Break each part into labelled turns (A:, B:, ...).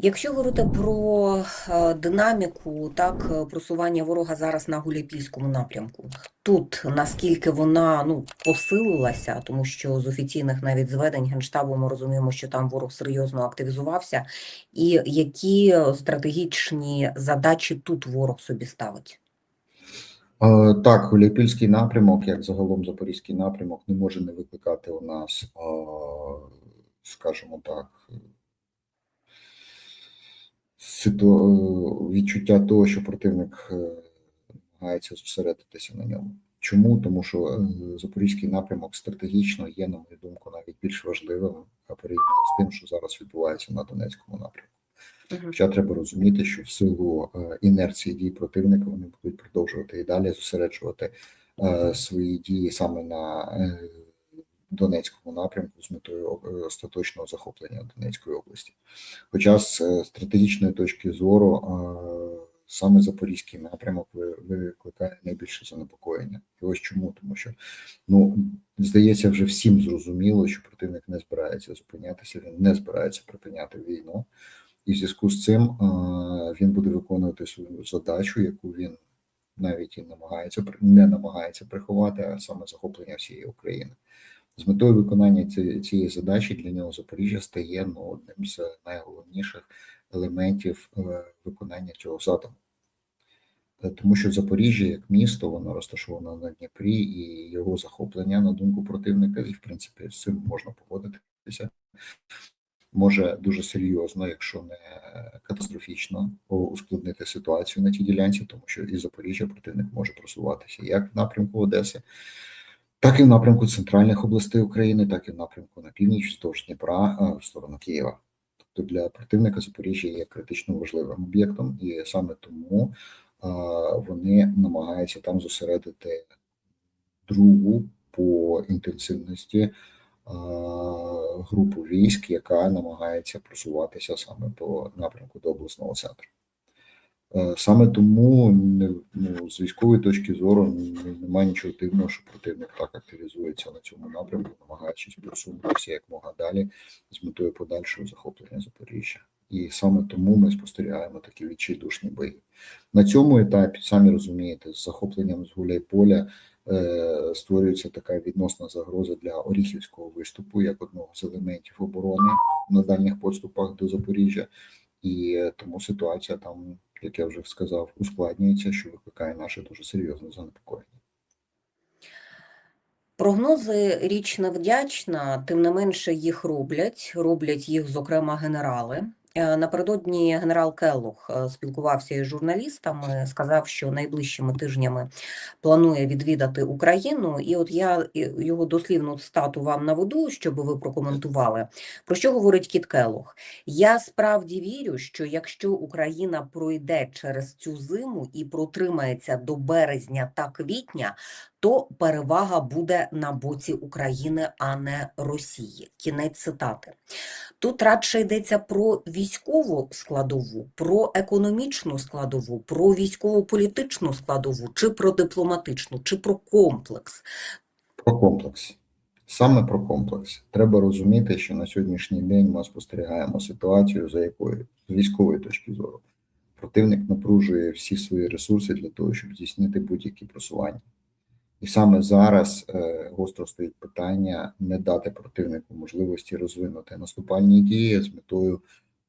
A: Якщо говорити про е, динаміку, так, е, просування ворога зараз на Гуляйпільському напрямку, тут наскільки вона ну посилилася, тому що з офіційних навіть зведень Генштабу ми розуміємо, що там ворог серйозно активізувався, і які стратегічні задачі тут ворог собі ставить?
B: Е, Так, Гуляйпільський напрямок, як загалом Запорізький напрямок, не може не викликати у нас, скажімо так, ситу- відчуття того, що противник е, намагається зосередитися на ньому. Чому? Тому що е, Запорізький напрямок стратегічно є, на мою думку, навіть більш важливим порівняно з тим, що зараз відбувається на Донецькому напрямку. Хоча треба розуміти, що в силу е, інерції дій противника вони будуть продовжувати і далі зосереджувати е, свої дії саме на е, Донецькому напрямку з метою е, остаточного захоплення Донецької області. Хоча з е, стратегічної точки зору е, саме Запорізький напрямок викликає найбільше занепокоєння. І ось чому, тому що ну здається, вже всім зрозуміло, що противник не збирається зупинятися, він не збирається припиняти війну. І в зв'язку з цим він буде виконувати свою задачу, яку він навіть і намагається не намагається приховати, а саме захоплення всієї України. З метою виконання цієї задачі для нього Запоріжжя стає ну, одним з найголовніших елементів е, виконання цього задуму. Е, Тому що Запоріжжя як місто, воно розташоване на Дніпрі, і його захоплення на думку противника, і в принципі з цим можна погодитися, може дуже серйозно, якщо не катастрофічно, ускладнити ситуацію на тій ділянці, тому що із Запоріжжя противник може просуватися як в напрямку Одеси, так і в напрямку центральних областей України, так і в напрямку на північ, вздовж Дніпра, в сторону Києва. Тобто для противника Запоріжжя є критично важливим об'єктом, і саме тому а, вони намагаються там зосередити другу по інтенсивності а, групу військ, яка намагається просуватися саме по напрямку до обласного центру. Е, Саме тому ну, з військової точки зору немає нічого дивного, що противник так активізується на цьому напрямку, намагаючись просунутися якмога далі з метою подальшого захоплення Запоріжжя. І саме тому ми спостерігаємо такі відчайдушні бої. На цьому етапі, самі розумієте, з захопленням з Гуляйполя е, створюється така відносна загроза для Оріхівського виступу як одного з елементів оборони на дальніх подступах до Запоріжжя. І е, тому ситуація там, як я вже сказав, ускладнюється, що викликає наше дуже серйозне занепокоєння.
A: Прогнози річ невдячна, тим не менше їх роблять. Роблять їх, зокрема, генерали. Е, Напередодні генерал Келлух е, спілкувався із журналістами, сказав, що найближчими тижнями планує відвідати Україну. І от я його дослівну цитату вам наведу, щоб ви прокоментували. Про що говорить Кіт Келлух? Я справді вірю, що якщо Україна пройде через цю зиму і протримається до березня та квітня, то перевага буде на боці України, а не Росії. Кінець цитати. Тут радше йдеться про військову складову, про економічну складову, про військово-політичну складову, чи про дипломатичну, чи про комплекс.
B: Про комплекс. Саме про комплекс. Треба розуміти, що на сьогоднішній день ми спостерігаємо ситуацію, за якою з військової точки зору противник напружує всі свої ресурси для того, щоб здійснити будь-які просування. І саме зараз е, гостро стоїть питання не дати противнику можливості розвинути наступальні дії з метою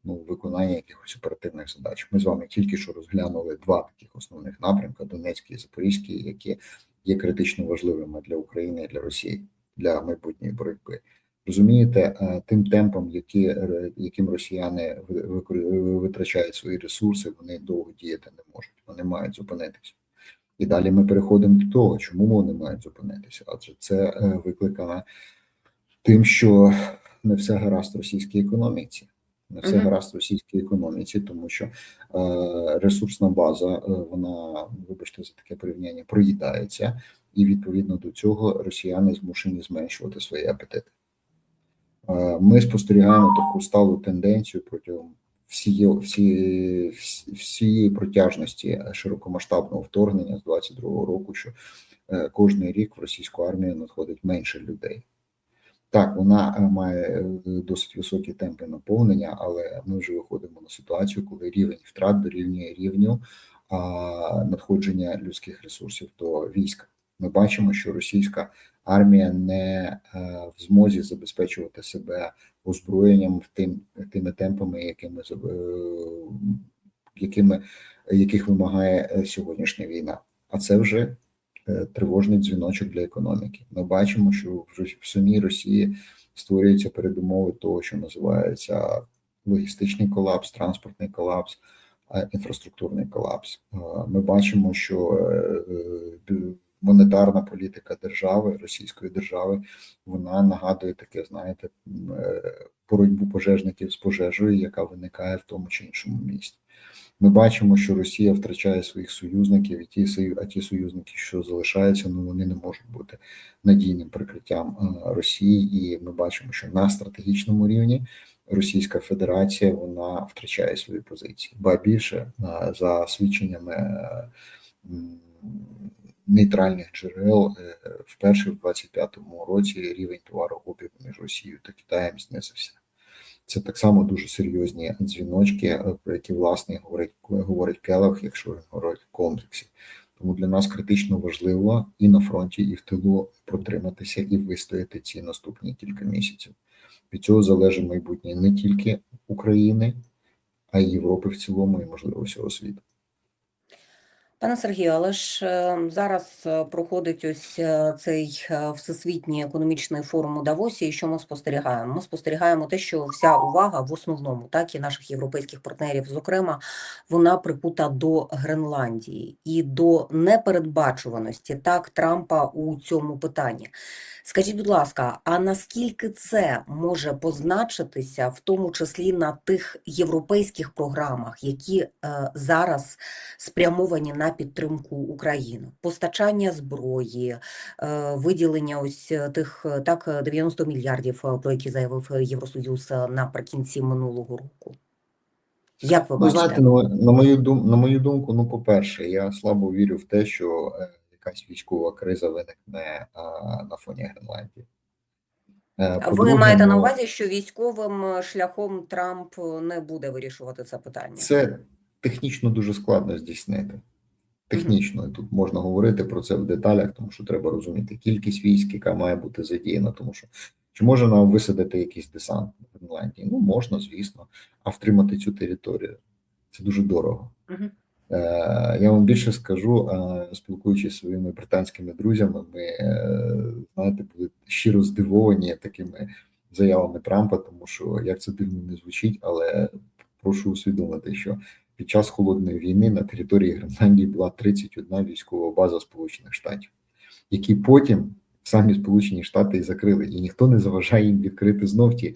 B: ну, виконання якихось оперативних задач. Ми з вами тільки що розглянули два таких основних напрямка: Донецький і Запорізький, які є критично важливими для України і для Росії для майбутньої боротьби. Розумієте, е, тим темпом, які, е, яким росіяни ви- витрачають свої ресурси, вони довго діяти не можуть. Вони мають зупинитися. І далі ми переходимо до того, чому вони мають зупинитися, адже це е, викликано тим, що не все гаразд в російській економіці. Не все гаразд в російській економіці, тому що е, ресурсна база, е, вона, вибачте за таке порівняння, проїдається, і відповідно до цього росіяни змушені зменшувати свої апетити. Е, Ми спостерігаємо таку сталу тенденцію протягом всієї всі, всі, протяжності широкомасштабного вторгнення з 22-го року, що е, кожний рік в російську армію надходить менше людей. Так, вона е, має е, досить високі темпи наповнення, але ми вже виходимо на ситуацію, коли рівень втрат дорівнює рівню надходження людських ресурсів до війська. Ми бачимо, що російська армія не в змозі забезпечувати себе озброєнням тим тими темпами, якими е, якими яких вимагає е, сьогоднішня війна. А це вже е, тривожний дзвіночок для економіки. Ми бачимо, що в самій Росії створюються передумови того, що називається логістичний колапс, транспортний колапс, інфраструктурний колапс. Ми бачимо, що монетарна політика держави, російської держави, вона нагадує таке, знаєте, е, боротьбу пожежників з пожежею, яка виникає в тому чи іншому місті. Ми бачимо, що Росія втрачає своїх союзників, і ті а ті союзники, що залишаються, ну вони не можуть бути надійним прикриттям е, Росії. І ми бачимо, що на стратегічному рівні Російська Федерація вона втрачає свої позиції. Ба більше е, за свідченнями нейтральних джерел, е, вперше в 25-му році рівень товарообігу між Росією та Китаєм знизився. Це так само дуже серйозні дзвіночки, е, про які власне говорить говорить Келах, якщо він говорить в комплексі. Тому для нас критично важливо і на фронті, і в тилу протриматися і вистояти ці наступні кілька місяців. Від цього залежить майбутнє не тільки України, а й Європи в цілому, і можливо всього світу.
A: Пане Сергію, але ж е, зараз е, проходить ось е, цей всесвітній економічний форум у Давосі. І що ми спостерігаємо? Ми спостерігаємо те, що вся увага в основному, так і наших європейських партнерів, зокрема, вона прикута до Гренландії і до непередбачуваності так Трампа у цьому питанні. Скажіть, будь ласка, а наскільки це може позначитися, в тому числі на тих європейських програмах, які е, зараз спрямовані на підтримку України, постачання зброї, е, виділення ось е, тих е, так е, 90 мільярдів, про які заявив Євросоюз наприкінці минулого року? Як ви
B: Ну,
A: бачите?
B: знаєте, ну, на мою дум, на мою думку, ну, по-перше, я слабо вірю в те, що якась військова криза виникне а, на фоні Гренландії.
A: Ви маєте на
B: ну,
A: увазі, що військовим шляхом Трамп не буде вирішувати це питання?
B: Це технічно дуже складно здійснити. Технічно, і тут можна говорити про це в деталях, тому що треба розуміти кількість військ, яка має бути задіяна. Тому що чи може нам висадити якийсь десант в Гренландії? Ну можна, звісно, а втримати цю територію це дуже дорого. Е, Я вам більше скажу, спілкуючись зі своїми британськими друзями, ми е, знаєте, були щиро здивовані такими заявами Трампа, тому що як це дивно не звучить, але прошу усвідомити, що під час холодної війни на території Гренландії була 31 військова база Сполучених Штатів, які потім самі Сполучені Штати і закрили, і ніхто не заважає їм відкрити знов ті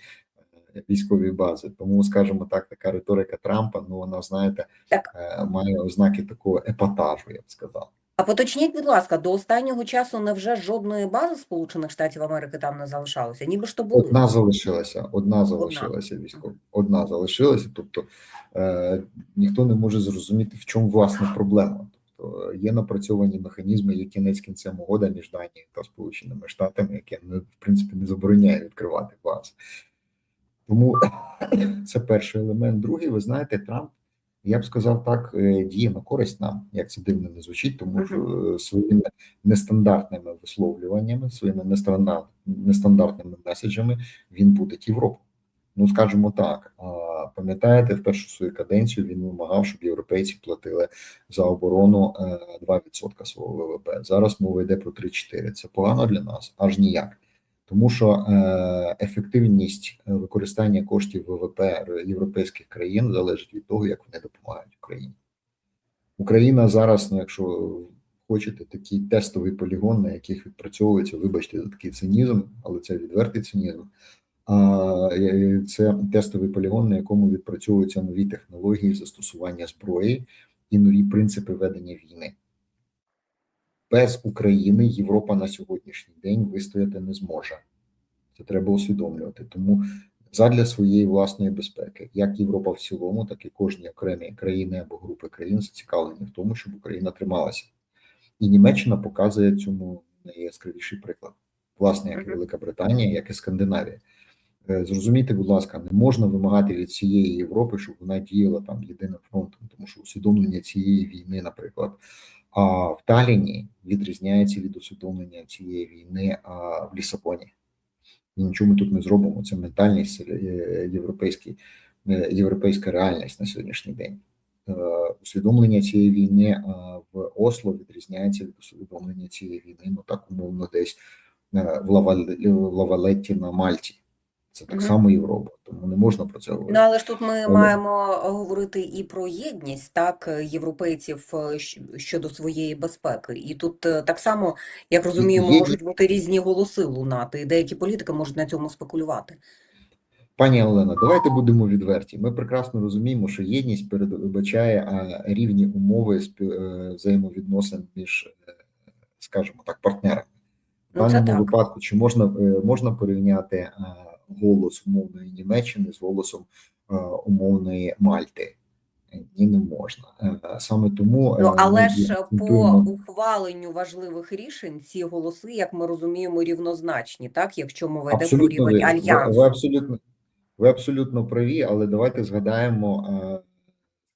B: е, військові бази. Тому, скажімо так, така риторика Трампа, ну вона знаєте,
A: Так.
B: е, має ознаки такого епатажу, я б сказав.
A: А поточніть, будь ласка, до останнього часу невже жодної бази Сполучених Штатів Америки там не залишалося? Ніби ж то були.
B: Одна залишилася, одна залишилася військова, одна залишилася. Тобто е, ніхто не може зрозуміти, в чому власне проблема. Тобто є напрацьовані механізми, є кінець кінцем угода між Данією та Сполученими Штатами, яке не в принципі не забороняє відкривати бази. Тому це перший елемент. Другий, ви знаєте, Трамп, я б сказав так, е, діє на користь нам, як це дивно не звучить, тому що е, своїми нестандартними висловлюваннями, своїми нестандартними меседжами він буде Європу. Ну, скажімо так, пам'ятаєте, в першу свою каденцію він вимагав, щоб європейці платили за оборону е, 2% свого ВВП. Зараз мова йде про 3-4. Це погано для нас, аж ніяк. Тому що е, ефективність е, використання коштів ВВП європейських країн залежить від того, як вони допомагають Україні. Україна зараз, ну якщо хочете, такий тестовий полігон, на яких відпрацьовується, вибачте за такий цинізм, але це відвертий цинізм. Це тестовий полігон, на якому відпрацьовуються нові технології застосування зброї і нові принципи ведення війни. Без України Європа на сьогоднішній день вистояти не зможе. Це треба усвідомлювати. Тому задля своєї власної безпеки, як Європа в цілому, так і кожні окремі країни або групи країн зацікавлені в тому, щоб Україна трималася. І Німеччина показує цьому найяскравіший приклад. власне, як і Велика Британія, як і Скандинавія. Е, Зрозумійте, будь ласка, не можна вимагати від цієї Європи, щоб вона діяла там єдиним фронтом, тому що усвідомлення цієї війни, наприклад, в Таліні відрізняється від усвідомлення цієї війни а, в Лісабоні. І нічого ми тут не зробимо. Це ментальність е, європейський, е, європейська реальність на сьогоднішній день. Е, Усвідомлення цієї війни в Осло відрізняється від усвідомлення цієї війни, ну так умовно, десь в Лавалетті на Мальті. Це так
A: Мгм.
B: само Європа, тому не можна про це говорити.
A: Ну, але ж тут ми
B: Але-
A: маємо говорити і про єдність, так, європейців е, щодо своєї безпеки. І тут е, так само, як розуміємо,
B: єдність-
A: можуть бути різні голоси лунати, і деякі політики можуть на цьому спекулювати.
B: Пані Олена, давайте будемо відверті. Ми прекрасно розуміємо, що єдність передбачає рівні умови е, взаємовідносин між, скажімо так, партнерами. В
A: Ну,
B: даному
A: так.
B: випадку, чи можна, можна порівняти голос умовної Німеччини з голосом е, умовної Мальти? Е, Ні, не можна. Е, Саме тому
A: Ну, але ж по ухваленню важливих рішень ці голоси, як ми розуміємо, рівнозначні, так, якщо мова йде про рівень
B: ви, ви,
A: альянсу.
B: ви абсолютно ви абсолютно праві, але давайте згадаємо,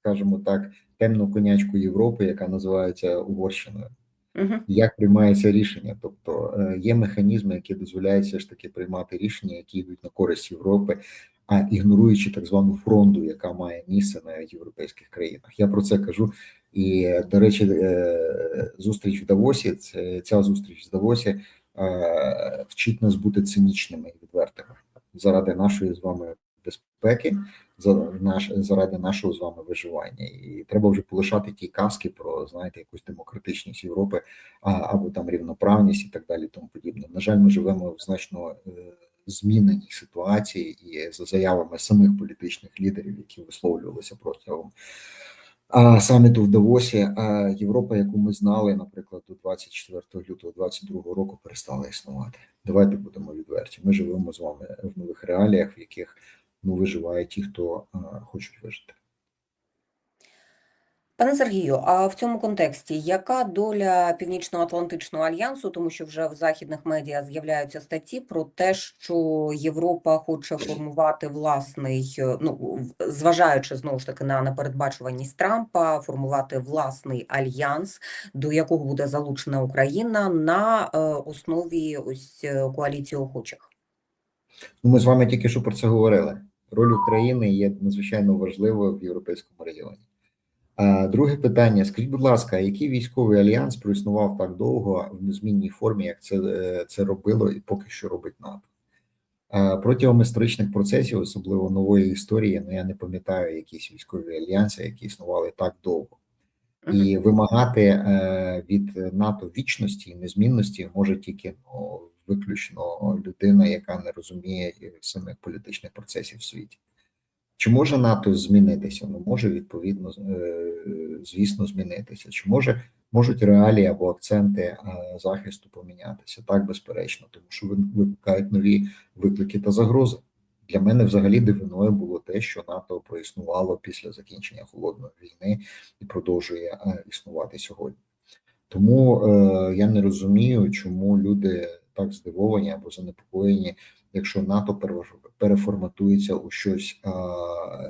B: скажімо так, темну конячку Європи, яка називається Угорщиною.
A: Мгм.
B: Як приймається рішення? Тобто е, є механізми, які дозволяють все ж таки приймати рішення, які йдуть на користь Європи, а ігноруючи так звану фронту, яка має місце навіть в європейських країнах. Я про це кажу. І до речі, е, зустріч в Давосі, ця зустріч в Давосі е, вчить нас бути цинічними і відвертими заради нашої з вами безпеки, за наш заради нашого з вами виживання. І треба вже полишати ті казки про знаєте якусь демократичність Європи а, або там рівноправність і так далі. Тому подібне. На жаль, ми живемо в значно е, зміненій ситуації, і за заявами самих політичних лідерів, які висловлювалися протягом а, саміту в Давосі, а, Європа, яку ми знали, наприклад, до 24 лютого 22 року, перестала існувати. Давайте будемо відверті. Ми живемо з вами в нових реаліях, в яких ну виживають ті, хто а, хочуть вижити.
A: Пане Сергію, а в цьому контексті яка доля Північно-Атлантичного альянсу, тому що вже в західних медіа з'являються статті про те, що Європа хоче формувати власний, е, ну зважаючи знову ж таки на непередбачуваність Трампа, формувати власний альянс, до якого буде залучена Україна на е, основі ось е, коаліції охочих.
B: Ну, ми з вами тільки що про це говорили. Роль України є надзвичайно важливою в європейському регіоні. Друге питання: скажіть, будь ласка, який військовий альянс проіснував так довго в незмінній формі, як це, е, це робило і поки що робить НАТО? Протягом історичних процесів, особливо нової історії, ну я не пам'ятаю якісь військові альянси, які існували так довго. І вимагати е, від НАТО вічності і незмінності може тільки ну, виключно людина, яка не розуміє е, самих політичних процесів в світі. Чи може НАТО змінитися? Ну може відповідно, е, звісно, змінитися. Чи може можуть реалії або акценти е, захисту помінятися? Так, безперечно, тому що ви- викликають нові виклики та загрози. Для мене взагалі дивиною було те, що НАТО проіснувало після закінчення холодної війни і продовжує існувати сьогодні. Тому е, я не розумію, чому люди так здивовані або занепокоєні, якщо НАТО пере- переформатується у щось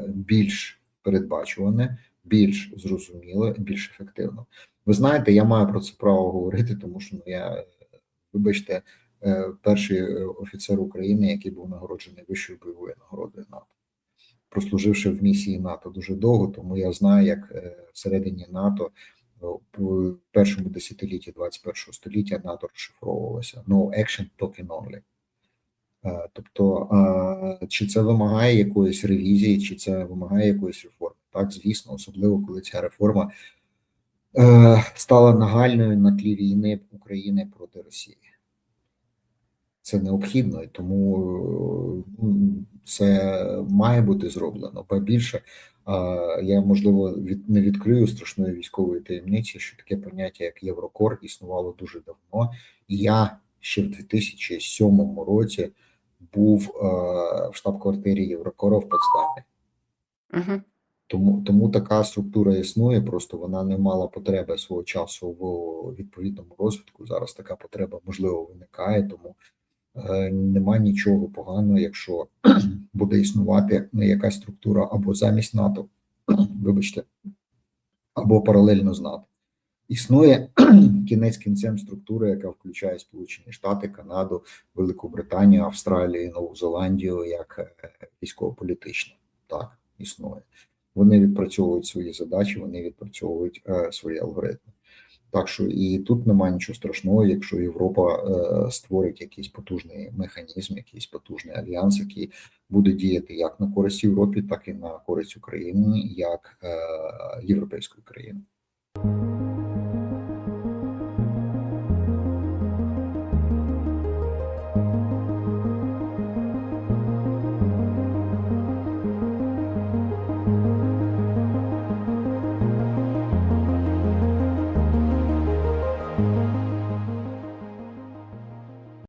B: більш передбачуване, більш зрозуміле, більш ефективно. Ви знаєте, я маю про це право говорити, тому що ну, я, вибачте, е, перший е, офіцер України, який був нагороджений вищою бойовою нагородою НАТО, прослуживши в місії НАТО дуже довго, тому я знаю, як е, всередині НАТО першому десятилітті 21 століття НАТО розшифровувалося no action token only. Е, Тобто, е, чи це вимагає якоїсь ревізії, чи це вимагає якоїсь реформи? Так, звісно, особливо коли ця реформа е, стала нагальною на тлі війни України проти Росії. Це необхідно, і тому е, ну, це має бути зроблено. Ба більше я можливо від не відкрию страшної військової таємниці, що таке поняття як Єврокор існувало дуже давно. І я ще в 2007 році був е, в штаб-квартирі Єврокора в Потсдамі.
A: Угу.
B: Тому, тому така структура існує, просто вона не мала потреби свого часу в відповідному розвитку. Зараз така потреба можливо виникає, тому Нема нічого поганого, якщо буде існувати ну, якась структура або замість НАТО, вибачте, або паралельно з НАТО. Існує кінець кінцем структура, яка включає Сполучені Штати, Канаду, Велику Британію, Австралію, Нову Зеландію як е, військово-політична. Так, існує. Вони відпрацьовують свої задачі, вони відпрацьовують е, свої алгоритми. Так що і тут немає нічого страшного, якщо Європа е, створить якийсь потужний механізм, якийсь потужний альянс, який буде діяти як на користь Європі, так і на користь України, як е, європейської країни.